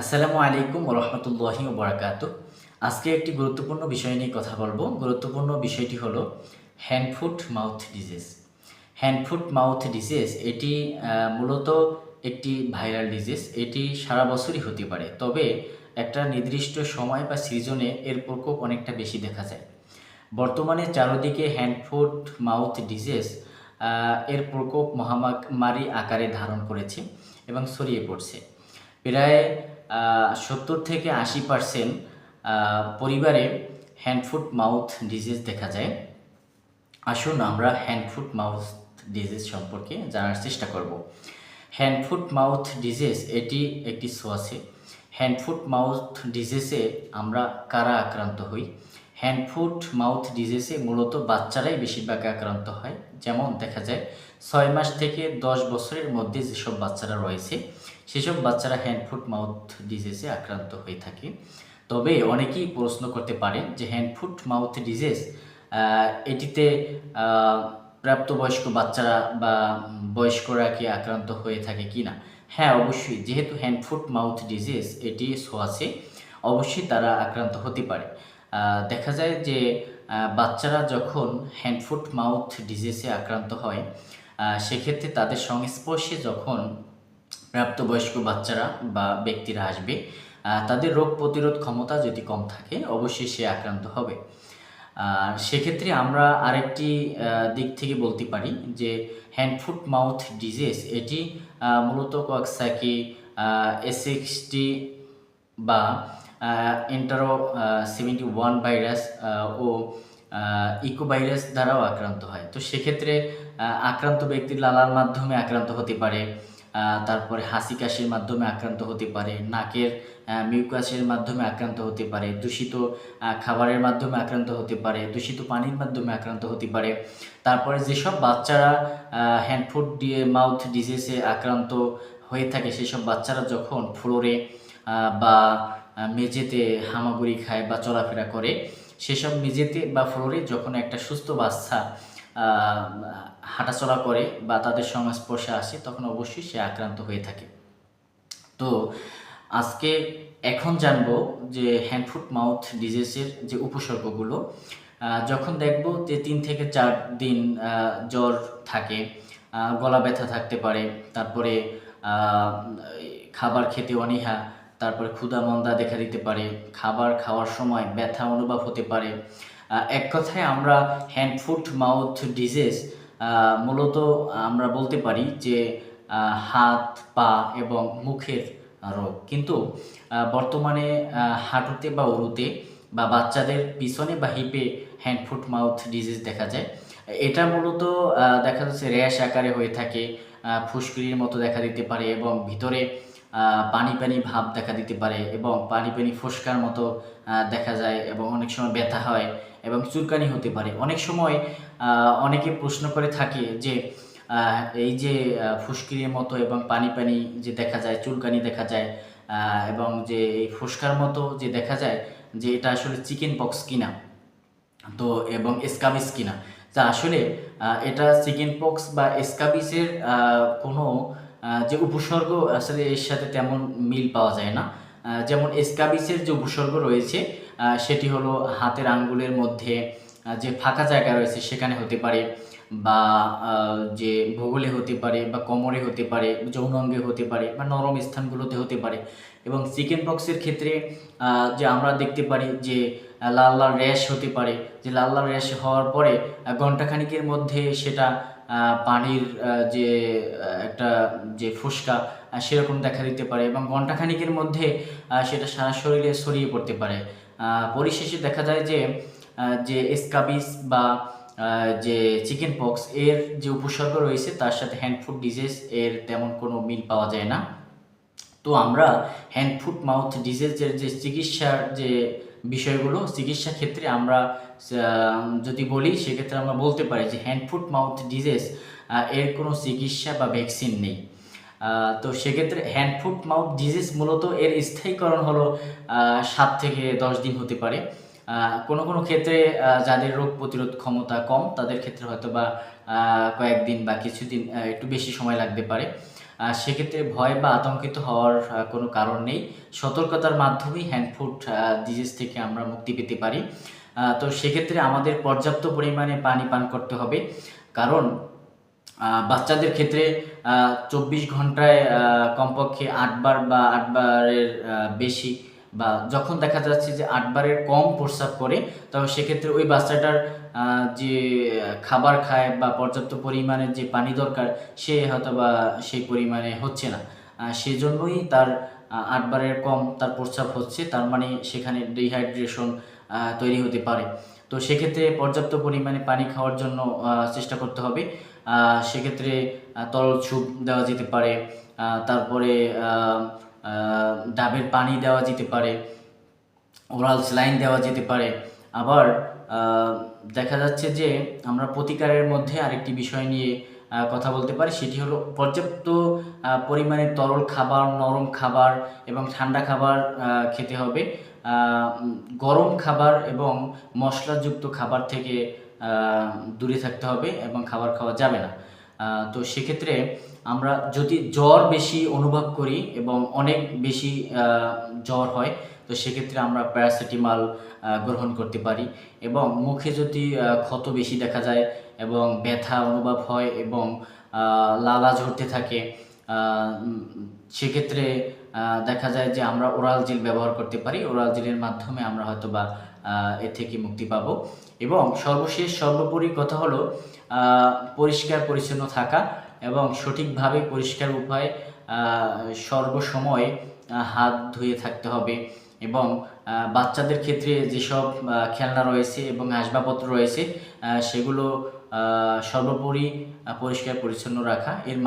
আসসালামু আলাইকুম রহমতুল্লাহি ওবরাকাত। আজকে একটি গুরুত্বপূর্ণ বিষয় নিয়ে কথা বলব। গুরুত্বপূর্ণ বিষয়টি হলো hand foot mouth disease hand foot mouth disease এটি মূলত একটি ভাইরাল ডিজিজ এটি সারা বছরই হতে পারে। তবে একটা নির্দিষ্ট সময় বা সিজনে এর প্রকোপ অনেকটা বেশি দেখা যায়। বর্তমানে চারদিকে হ্যান্ড ফুট মাউথ ডিজিজ এর প্রকোপ মহামারী আকারে ধারণ করেছে এবং ছড়িয়ে পড়ছে। প্রায় সত্তর থেকে আশি পারসেন্ট পরিবারে হ্যান্ডফুট মাউথ ডিজিজ দেখা যায়। আসুন আমরা হ্যান্ড ফুট মাউথ ডিজিজ সম্পর্কে জানার চেষ্টা করব। হ্যান্ড ফুট মাউথ ডিজিজ এটি একটি সোয়াসে হ্যান্ড ফুট মাউথ ডিজিজে আমরা কারা আক্রান্ত হই? হ্যান্ড ফুট মাউথ ডিজিজে মূলত বাচ্চারাই বেশিরভাগ আক্রান্ত হয়। যেমন দেখা যায়, ছয় মাস থেকে দশ বছরের মধ্যে যেসব বাচ্চারা রয়েছে, সেসব বাচ্চারা হ্যান্ড ফুট মাউথ ডিজিজে আক্রান্ত হয়ে থাকে। তবে অনেকেই প্রশ্ন করতে পারেন যে হ্যান্ড ফুট মাউথ ডিজিজ এটিতে প্রাপ্তবয়স্ক বাচ্চারা বা বয়স্করা কি আক্রান্ত হয়ে থাকে কি না? হ্যাঁ অবশ্যই। যেহেতু হ্যান্ড ফুট মাউথ ডিজিজ এটি সোয়াছে অবশ্যই তারা আক্রান্ত হতে পারে। দেখা যায় যে বাচ্চারা যখন হ্যান্ড ফুট মাউথ ডিজিজে আক্রান্ত হয় সেক্ষেত্রে তাদের সংস্পর্শে যখন প্রাপ্তবয়স্ক বাচ্চারা বা ব্যক্তিরা আসবে তাদের রোগ প্রতিরোধ ক্ষমতা যদি কম থাকে, অবশ্যই সে আক্রান্ত হবে। আর সেক্ষেত্রে আমরা আরেকটি দিক থেকে বলতে পারি যে হ্যান্ড ফুট মাউথ ডিজিজ এটি মূলত কক্সাকি এসিক্সটি বা এন্টারো সেভেন্টি ওয়ান ভাইরাস ও ইকো ভাইরাস দ্বারাও আক্রান্ত হয়। তো সেক্ষেত্রে আক্রান্ত ব্যক্তির লালার মাধ্যমে আক্রান্ত হতে পারে তারপরে হাসি কাশির মাধ্যমে আক্রান্ত হতে পারে নাকের আহ, মিউকাসের মাধ্যমে আক্রান্ত হতে পারে দূষিত খাবারের মাধ্যমে আক্রান্ত হতে পারে দূষিত পানির মাধ্যমে আক্রান্ত হতে পারে। তারপরে যেসব বাচ্চারা হ্যান্ড ফুট দিয়ে মাউথ ডিজিজে আক্রান্ত হয়ে থাকে সেসব বাচ্চারা যখন ফ্লোরে বা মেঝেতে হামাগুড়ি খায় বা চলাফেরা করে, সেসব মেঝেতে বা ফ্লোরে যখন একটা সুস্থ বাচ্চা হাঁটাচলা করে বা তাদের সংস্পর্শে আসে, তখন অবশ্যই সে আক্রান্ত হয়ে থাকে। তো আজকে এখন জানব যে হ্যান্ড ফুট মাউথ ডিজিজের যে উপসর্গগুলো যখন দেখব যে তিন থেকে চার দিন জ্বর থাকে গলা ব্যথা থাকতে পারে, তারপরে খাবার খেতে অনীহা তারপরে ক্ষুধা মন্দা দেখা দিতে পারে খাবার খাওয়ার সময় ব্যথা অনুভব হতে পারে। এক কথায় আমরা হ্যান্ড ফুট মাউথ ডিজিজ মূলত আমরা বলতে পারি যে হাত পা এবং মুখের রোগ। কিন্তু বর্তমানে হাঁটুতে বা উরুতে বা বাচ্চাদের পিছনে বা হিপে হ্যান্ড ফুট মাউথ ডিজিজ দেখা যায়। এটা মূলত দেখা যাচ্ছে র্যাশ আকারে হয়ে থাকে আহ, ফুসকুড়ির মতো দেখা দিতে পারে এবং ভিতরে পানি পানি ভাব দেখা দিতে পারে এবং পানি পানি ফোসকার মতো দেখা যায় এবং অনেক সময় ব্যথা হয় এবং চুলকানি হতে পারে। অনেক সময় অনেকে প্রশ্ন করে থাকে যে এই যে আহ, ফুসকিরির মতো এবং পানি পানি যে দেখা যায় চুলকানি দেখা যায় এবং যে এই ফুসকার মতো যে দেখা যায় যে এটা আসলে চিকেন পক্স কিনা তো এবং এসকাবিস কিনা। তা আসলে এটা চিকেন পক্স বা এসকাবিসের আহ, কোনো যে উপসর্গ আসলে এর সাথে তেমন মিল পাওয়া যায় না। যেমন এসকাবিসের যে উপসর্গ রয়েছে সেটি হলো হাতের আঙ্গুলের মধ্যে যে ফাঁকা জায়গা রয়েছে সেখানে হতে পারে বা যে ভূগোলে হতে পারে বা কোমরে হতে পারে যৌন অঙ্গে হতে পারে বা নরম স্থানগুলোতে হতে পারে। এবং চিকেন পক্সের ক্ষেত্রে যে আমরা দেখতে পারি যে লাল লাল র্যাশ হতে পারে। যে লাল লাল র্যাশ হওয়ার পরে ঘণ্টাখানিকের মধ্যে সেটা পানির যে একটা, যে ফুসকা সেরকম দেখা দিতে পারে এবং ঘণ্টাখানিকের মধ্যে সেটা সারা শরীরে ছড়িয়ে পড়তে পারে। পরিশেষে দেখা যায় যে যে এসকাবিস বা যে চিকেন পক্স, এর যে উপসর্গ রয়েছে, তার সাথে হ্যান্ড ফুড ডিজিজ এর তেমন কোনো মিল পাওয়া যায় না। তো আমরা হ্যান্ড ফুট মাউথ ডিজিজের যে চিকিৎসার যে বিষয়গুলো চিকিৎসা ক্ষেত্রে আমরা যদি বলি, সেক্ষেত্রে আমরা বলতে পারি যে হ্যান্ড ফুট মাউথ ডিজিজ এর কোনো চিকিৎসা বা ভ্যাকসিন নেই। তো সেক্ষেত্রে হ্যান্ড ফুট মাউথ ডিজিজ মূলত এর স্থায়ীকরণ হলো সাত থেকে দশ দিন হতে পারে। কোনো কোনো ক্ষেত্রে যাদের রোগ প্রতিরোধ ক্ষমতা কম, তাদের ক্ষেত্রে হয়তো বা কয়েকদিন বা কিছুদিন একটু বেশি সময় লাগতে পারে। সেক্ষেত্রে ভয় বা আতঙ্কিত হওয়ার কোনো কারণ নেই। সতর্কতার মাধ্যমেই হ্যান্ড ফুড ডিজিজ থেকে আমরা মুক্তি পেতে পারি। তো সেক্ষেত্রে আমাদের পর্যাপ্ত পরিমাণে পানি পান করতে হবে। কারণ বাচ্চাদের ক্ষেত্রে চব্বিশ ঘন্টায় কমপক্ষে আটবার বা আটবারের বেশি বা যখন দেখা যাচ্ছে যে আটবারের কম প্রস্রাব করে তবে সেক্ষেত্রে ওই বাচ্চাটার যে খাবার খায় বা পর্যাপ্ত পরিমাণে যে পানি দরকার, সে হয়তো বা সেই পরিমাণে হচ্ছে না। সেজন্যই তার আটবারের কম তার প্রস্রাব হচ্ছে, তার মানে সেখানে ডিহাইড্রেশন তৈরি হতে পারে। তো সেক্ষেত্রে পর্যাপ্ত পরিমাণে পানি খাওয়ার জন্য চেষ্টা করতে হবে। সেক্ষেত্রে তরল স্যুপ দেওয়া যেতে পারে। তারপরে ডাবের পানি দেওয়া যেতে পারে, ওরাল স্লাইন দেওয়া যেতে পারে। আবার দেখা যাচ্ছে যে আমরা প্রতিকারের মধ্যে আরেকটি বিষয় নিয়ে কথা বলতে পারি, সেটি হলো পর্যাপ্ত পরিমাণে তরল খাবার, নরম খাবার এবং ঠান্ডা খাবার খেতে হবে। গরম খাবার এবং মশলাযুক্ত খাবার থেকে দূরে থাকতে হবে এবং খাবার খাওয়া যাবে না। তো সেক্ষেত্রে আমরা যদি জ্বর বেশি অনুভব করি এবং অনেক বেশি জ্বর হয়, তো সেক্ষেত্রে আমরা প্যারাসিটিমাল গ্রহণ করতে পারি। এবং মুখে যদি ক্ষত বেশি দেখা যায় এবং ব্যথা অনুভব হয় এবং লালা ঝরতে থাকে সেক্ষেত্রে দেখা যায় যে আমরা ওরাল জেল ব্যবহার করতে পারি। ওরাল জেলের মাধ্যমে আমরা হয়তো বা আহ, এ থেকে মুক্তি পাবো। এবং সর্বশেষ সর্বোপরি কথা হলো পরিষ্কার পরিচ্ছন্ন থাকা এবং সঠিকভাবে পরিষ্কার উপায়ে সর্বসময় হাত ধুয়ে থাকতে হবে এবং বাচ্চাদের ক্ষেত্রে যেসব খেলনা রয়েছে এবং আসবাবপত্র রয়েছে সেগুলো সর্বোপরি পরিষ্কার পরিচ্ছন্ন রাখা। এর